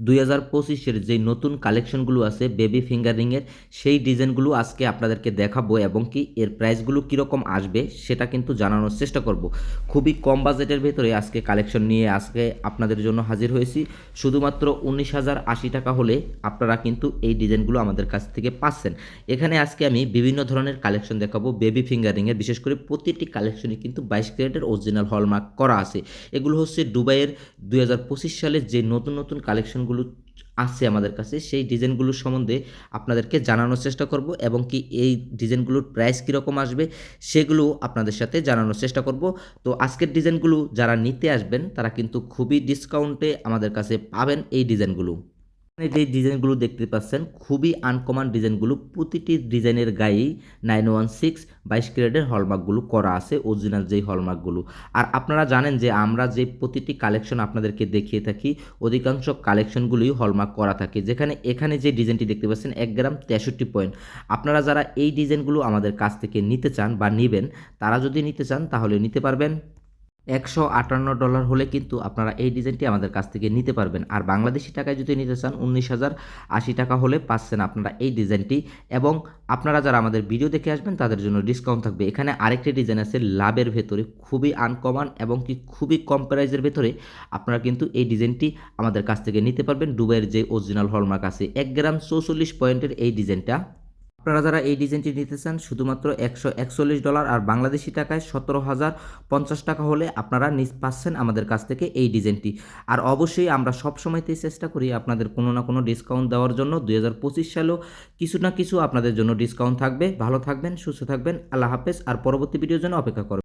দুই হাজার পঁচিশের যে নতুন কালেকশনগুলো আছে বেবি ফিঙ্গারিংয়ের সেই ডিজাইনগুলো আজকে আপনাদেরকে দেখাবো এবং কি এর প্রাইসগুলো কীরকম আসবে সেটা কিন্তু জানানোর চেষ্টা করব। খুবই কম বাজেটের ভেতরে আজকে কালেকশন নিয়ে আজকে আপনাদের জন্য হাজির হয়েছি। শুধুমাত্র উনিশ হাজার আশি টাকা হলে আপনারা কিন্তু এই ডিজাইনগুলো আমাদের কাছ থেকে পাচ্ছেন। এখানে আজকে আমি বিভিন্ন ধরনের কালেকশন দেখাবো বেবি ফিঙ্গারিংয়ের বিশেষ করে প্রতিটি কালেকশনই কিন্তু বাইশ ক্যারেটের অরিজিনাল হলমার্ক করা আছে। এগুলো হচ্ছে দুবাইয়ের দুই হাজার পঁচিশ সালের যে নতুন নতুন কালেকশনগুলো আছে আমাদের কাছে, সেই ডিজাইনগুলোর সম্বন্ধে আপনাদেরকে জানানোর চেষ্টা করব এবং কি এই ডিজাইনগুলোর প্রাইস কীরকম আসবে সেগুলো আপনাদের সাথে জানানোর চেষ্টা করব। তো আজকের ডিজাইনগুলো যারা নিতে আসবেন, তারা কিন্তু খুবই ডিসকাউন্টে আমাদের কাছে পাবেন এই ডিজাইনগুলো। যে ডিজাইনগুলো দেখতে পাচ্ছেন, খুবই আনকমন ডিজাইনগুলো, প্রতিটি ডিজাইনের গায়েই নাইন ওয়ান সিক্স বাইশ ক্যারেটের হলমার্কগুলো করা আছে অরিজিনাল যেই হলমার্কগুলো। আর আপনারা জানেন যে আমরা যে প্রতিটি কালেকশন আপনাদেরকে দেখিয়ে থাকি, অধিকাংশ কালেকশনগুলোই হলমার্ক করা থাকে। যেখানে, এখানে যে ডিজাইনটি দেখতে পাচ্ছেন, এক গ্রাম তেষট্টি পয়েন্ট আপনারা যারা এই ডিজাইনগুলো আমাদের কাছ থেকে নিতে চান বা নেবেন, তারা যদি নিতে চান, তাহলে নিতে পারবেন। একশো আটান্ন ডলার হলে কিন্তু আপনারা এই ডিজাইনটি আমাদের কাছ থেকে নিতে পারবেন। আর বাংলাদেশি টাকায় যদি নিতে চান, উনিশ হাজার আশি টাকা হলে পাচ্ছেন আপনারা এই ডিজাইনটি। এবং আপনারা যারা আমাদের ভিডিও দেখে আসবেন, তাদের জন্য ডিসকাউন্ট থাকবে। এখানে আরেকটি ডিজাইন আছে লাভের ভেতরে, খুবই আনকমন এবং কি খুবই কম প্রাইজের ভেতরে আপনারা কিন্তু এই ডিজাইনটি আমাদের কাছ থেকে নিতে পারবেন। দুবাইয়ের যে অরিজিনাল হলমার্ক আছে, এক গ্রাম চৌচল্লিশ পয়েন্টের এই ডিজাইনটা। আপনারা যারা এই ডিজাইনটি নিতে চান, শুধুমাত্র একশো একচল্লিশ ডলার আর বাংলাদেশি টাকায় সতেরো হাজার পঞ্চাশ টাকা হলে আপনারা নিজ পাচ্ছেন আমাদের কাছ থেকে এই ডিজাইনটি। আর অবশ্যই আমরা সব সবসময়তেই চেষ্টা করি আপনাদের কোনো না কোনো ডিসকাউন্ট দেওয়ার জন্য। দুই হাজার পঁচিশ সালেও কিছু না কিছু আপনাদের জন্য ডিসকাউন্ট থাকবে। ভালো থাকবেন, সুস্থ থাকবেন। আল্লাহ হাফেজ। আর পরবর্তী ভিডিওর জন্য অপেক্ষা করবেন।